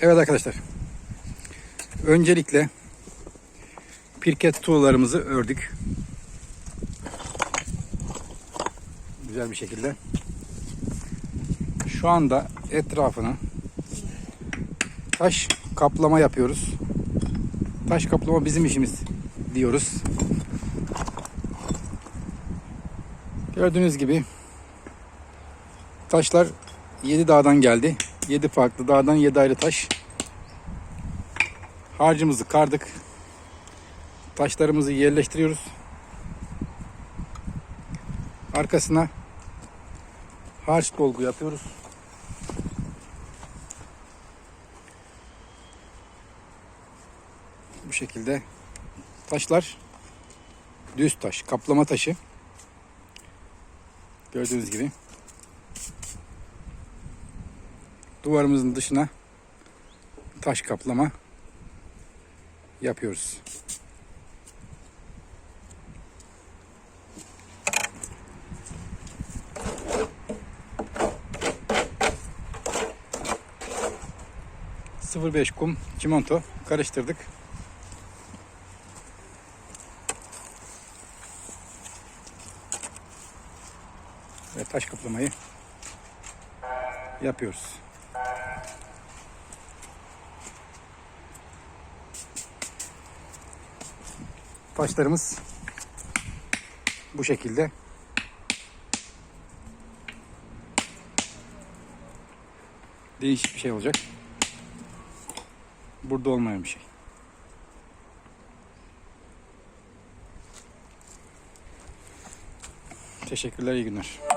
Evet arkadaşlar. Öncelikle pirket tuğlarımızı ördük. Güzel bir şekilde. Şu anda etrafına taş kaplama yapıyoruz. Taş kaplama bizim işimiz diyoruz. Gördüğünüz gibi taşlar 7 dağdan geldi. 7 farklı dağdan 7 ayrı taş. Harcımızı kardık. Taşlarımızı yerleştiriyoruz. Arkasına harç dolgu yapıyoruz. Bu şekilde taşlar düz taş, kaplama taşı. Gördüğünüz gibi. Duvarımızın dışına taş kaplama yapıyoruz. ...05 kum, çimento karıştırdık. Ve taş kaplamayı yapıyoruz. Taşlarımız bu şekilde. Değişik bir şey olacak. Burada olmayan bir şey. Teşekkürler, iyi günler.